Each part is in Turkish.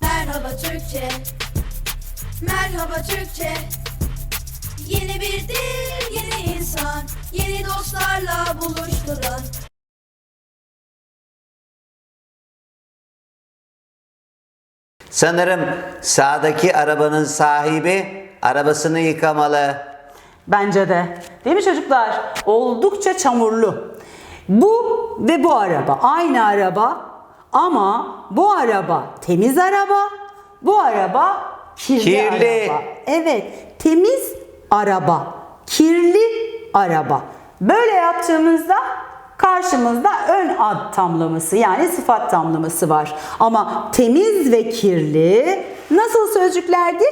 Merhaba Türkçe. Merhaba Türkçe. Yeni bir dil, yeni insan Yeni dostlarla buluşturan Sanırım sağdaki arabanın sahibi arabasını yıkamalı. Bence de. Değil mi çocuklar? Oldukça çamurlu. Bu ve bu araba aynı araba ama bu araba temiz araba, bu araba kirli, Kirli. araba. Evet, temiz araba, kirli araba. Böyle yaptığımızda karşımızda ön ad tamlaması yani sıfat tamlaması var. Ama temiz ve kirli nasıl sözcüklerdi?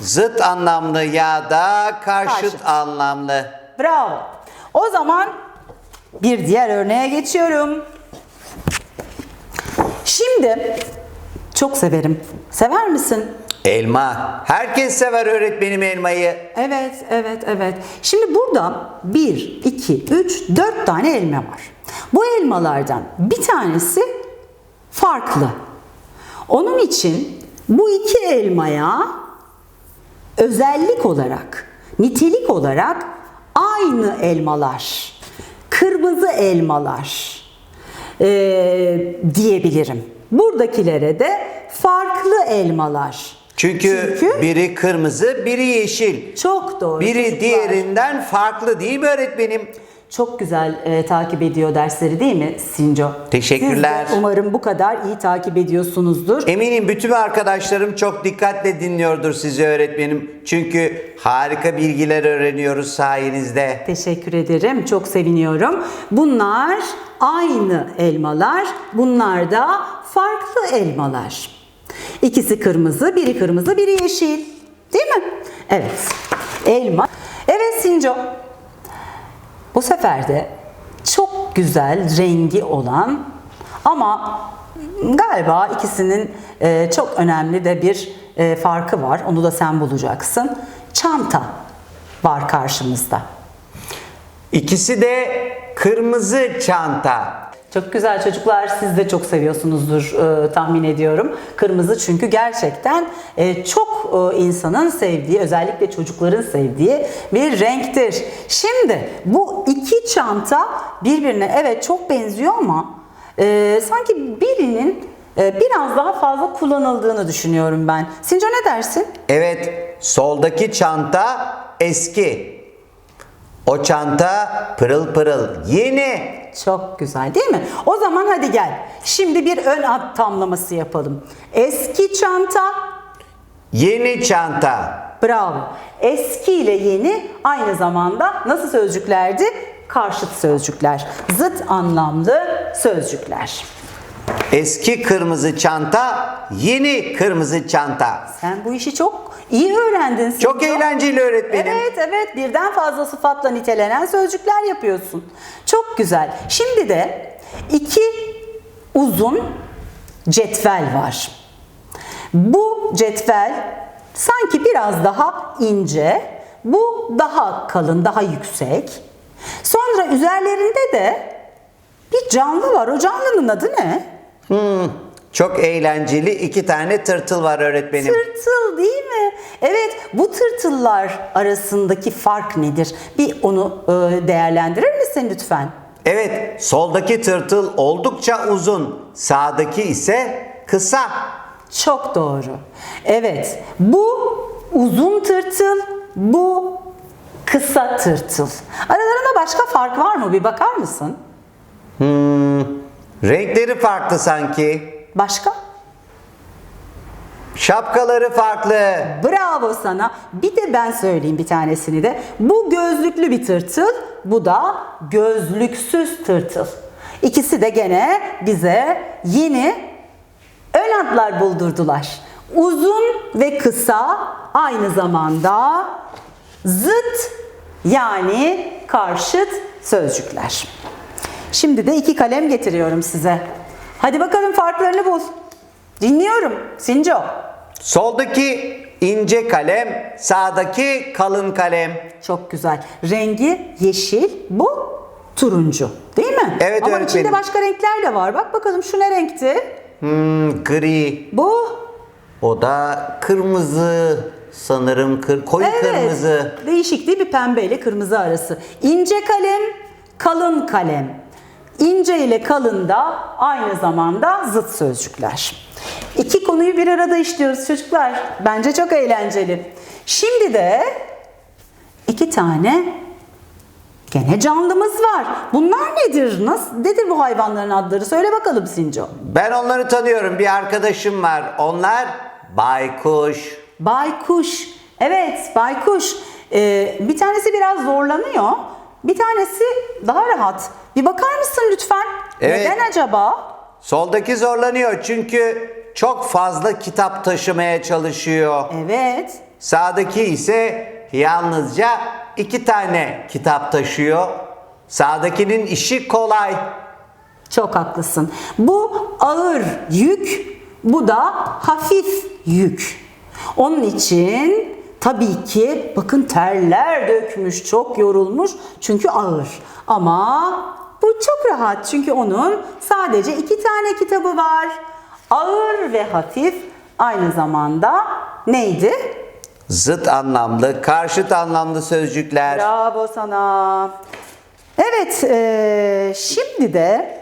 Zıt anlamlı ya da karşıt, Karşıt. anlamlı. Bravo. O zaman bir diğer örneğe geçiyorum. Şimdi çok severim. Sever misin? Elma. Herkes sever öğretmenim elmayı. Evet, evet, evet. Şimdi burada 1, 2, 3, 4 tane elma var. Bu elmalardan bir tanesi farklı. Onun için bu iki elmaya özellik olarak, nitelik olarak aynı elmalar, kırmızı elmalar eee, diyebilirim. Buradakilere de farklı elmalar. Çünkü, Çünkü- biri kırmızı, biri yeşil. Çok doğru. Biri çocuklar. diğerinden farklı değil mi öğretmenim? Çok güzel e, takip ediyor dersleri değil mi Sinco? Teşekkürler. Siz de umarım bu kadar iyi takip ediyorsunuzdur. Eminim bütün arkadaşlarım çok dikkatle dinliyordur sizi öğretmenim. Çünkü harika bilgiler öğreniyoruz sayenizde. Teşekkür ederim. Çok seviniyorum. Bunlar aynı elmalar. Bunlar da farklı elmalar. İkisi kırmızı, biri kırmızı, biri yeşil. Değil mi? Evet. Elma. Evet Sinco. Bu sefer de çok güzel rengi olan ama galiba ikisinin e, çok önemli de bir e, farkı var. Onu da sen bulacaksın. Çanta var karşımızda. İkisi de kırmızı çanta. Çok güzel çocuklar siz de çok seviyorsunuzdur e, tahmin ediyorum. Kırmızı çünkü gerçekten e, çok e, insanın sevdiği özellikle çocukların sevdiği bir renktir. Şimdi bu iki çanta birbirine evet çok benziyor ama e, sanki birinin e, biraz daha fazla kullanıldığını düşünüyorum ben. Sinco ne dersin? Evet, soldaki çanta eski. O çanta pırıl pırıl yeni. Çok güzel değil mi? O zaman hadi gel. Şimdi bir ön ad tamlaması yapalım. Eski çanta, Yeni çanta. Bravo. Eski ile yeni aynı zamanda nasıl sözcüklerdi? Karşıt sözcükler. Zıt anlamlı sözcükler. Eski kırmızı çanta, yeni kırmızı çanta. Sen bu işi çok iyi öğrendin. Çok Sinco. eğlenceli öğretmenim. Evet evet birden fazla sıfatla nitelenen sözcükler yapıyorsun. Çok güzel. Şimdi de iki uzun cetvel var. Bu cetvel sanki biraz daha ince, bu daha kalın, daha yüksek. Sonra üzerlerinde de bir canlı var. O canlının adı ne? Çok eğlenceli iki tane tırtıl var öğretmenim. Tırtıl değil mi? Evet, bu tırtıllar arasındaki fark nedir? Bir onu e, değerlendirir misin lütfen? Evet, soldaki tırtıl oldukça uzun, sağdaki ise kısa. Çok doğru. Evet, bu uzun tırtıl, bu kısa tırtıl. Aralarında başka fark var mı? Bir bakar mısın? Renkleri farklı sanki. Başka? Şapkaları farklı. Bravo sana. Bir de ben söyleyeyim bir tanesini de. Bu gözlüklü bir tırtıl, bu da gözlüksüz tırtıl. İkisi de gene bize yeni ön adlar buldurdular. Uzun ve kısa aynı zamanda zıt yani karşıt sözcükler. Şimdi de iki kalem getiriyorum size. Hadi bakalım farklarını bul. Dinliyorum. Sinco. Soldaki ince kalem, sağdaki kalın kalem. Çok güzel. Rengi yeşil, bu turuncu. Değil mi? Evet, Ama öğretmenim. içinde başka renkler de var. Bak bakalım şu ne renkti? Hmm, gri. Bu O da kırmızı sanırım kır, koyu evet. kırmızı. Değişik değil mi pembe ile kırmızı arası. İnce kalem, kalın kalem. İnce ile kalın da aynı zamanda zıt sözcükler. İki konuyu bir arada işliyoruz çocuklar. Bence çok eğlenceli. Şimdi de iki tane gene canlımız var. Bunlar nedir? Nasıl, nedir bu hayvanların adları? Söyle bakalım Sinco. Ben onları tanıyorum. Bir arkadaşım var. Onlar baykuş. Baykuş. Evet, baykuş. Ee, bir tanesi biraz zorlanıyor. Bir tanesi daha rahat. Bir bakar mısın lütfen? Evet. Neden acaba? Soldaki zorlanıyor çünkü çok fazla kitap taşımaya çalışıyor. Evet. Sağdaki ise yalnızca iki tane kitap taşıyor. Sağdakinin işi kolay. Çok haklısın. Bu ağır yük, bu da hafif yük. Onun için tabii ki bakın terler dökmüş, çok yorulmuş çünkü ağır. Ama çok rahat çünkü onun sadece iki tane kitabı var. Ağır ve hafif aynı zamanda neydi? Zıt anlamlı, karşıt anlamlı sözcükler. Bravo sana. Evet, eee, şimdi de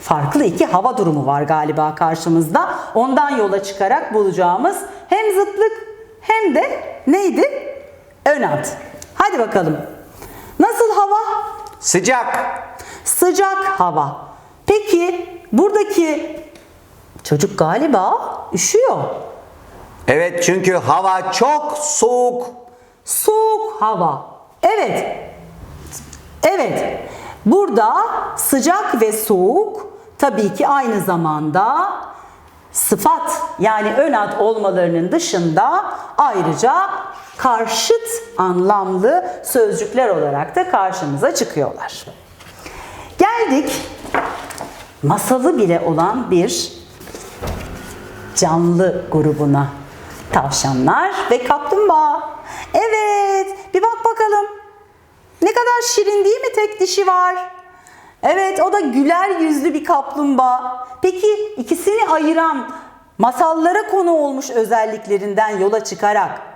farklı iki hava durumu var galiba karşımızda. Ondan yola çıkarak bulacağımız hem zıtlık hem de neydi? Ön ad. Hadi bakalım. Nasıl hava? Sıcak. Sıcak hava. Peki buradaki çocuk galiba üşüyor. Evet çünkü hava çok soğuk. Soğuk hava. Evet. Evet. Burada sıcak ve soğuk tabii ki aynı zamanda sıfat yani ön ad olmalarının dışında ayrıca karşıt anlamlı sözcükler olarak da karşımıza çıkıyorlar. Geldik masalı bile olan bir canlı grubuna. Tavşanlar ve kaplumbağa. Evet, bir bak bakalım. Ne kadar şirin değil mi tek dişi var? Evet, o da güler yüzlü bir kaplumbağa. Peki ikisini ayıran masallara konu olmuş özelliklerinden yola çıkarak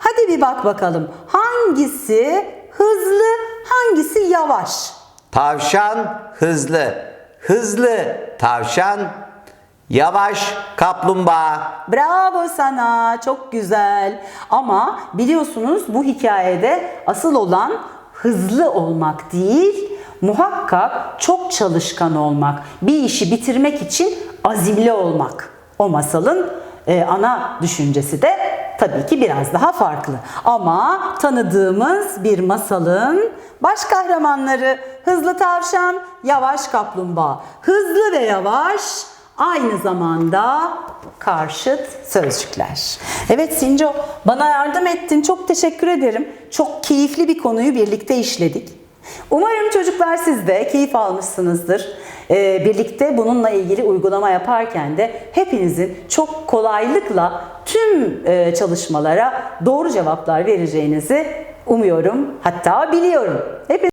hadi bir bak bakalım. Hangisi hızlı, hangisi yavaş? Tavşan hızlı. Hızlı tavşan. Yavaş kaplumbağa. Bravo sana, çok güzel. Ama biliyorsunuz bu hikayede asıl olan hızlı olmak değil, muhakkak çok çalışkan olmak, bir işi bitirmek için azimli olmak. O masalın e, ana düşüncesi de tabii ki biraz daha farklı. Ama tanıdığımız bir masalın baş kahramanları hızlı tavşan, yavaş kaplumbağa. Hızlı ve yavaş aynı zamanda karşıt sözcükler. Evet Sinco bana yardım ettin. Çok teşekkür ederim. Çok keyifli bir konuyu birlikte işledik. Umarım çocuklar siz de keyif almışsınızdır. Ee, birlikte bununla ilgili uygulama yaparken de hepinizin çok kolaylıkla tüm e, çalışmalara doğru cevaplar vereceğinizi umuyorum. Hatta biliyorum. Hepiniz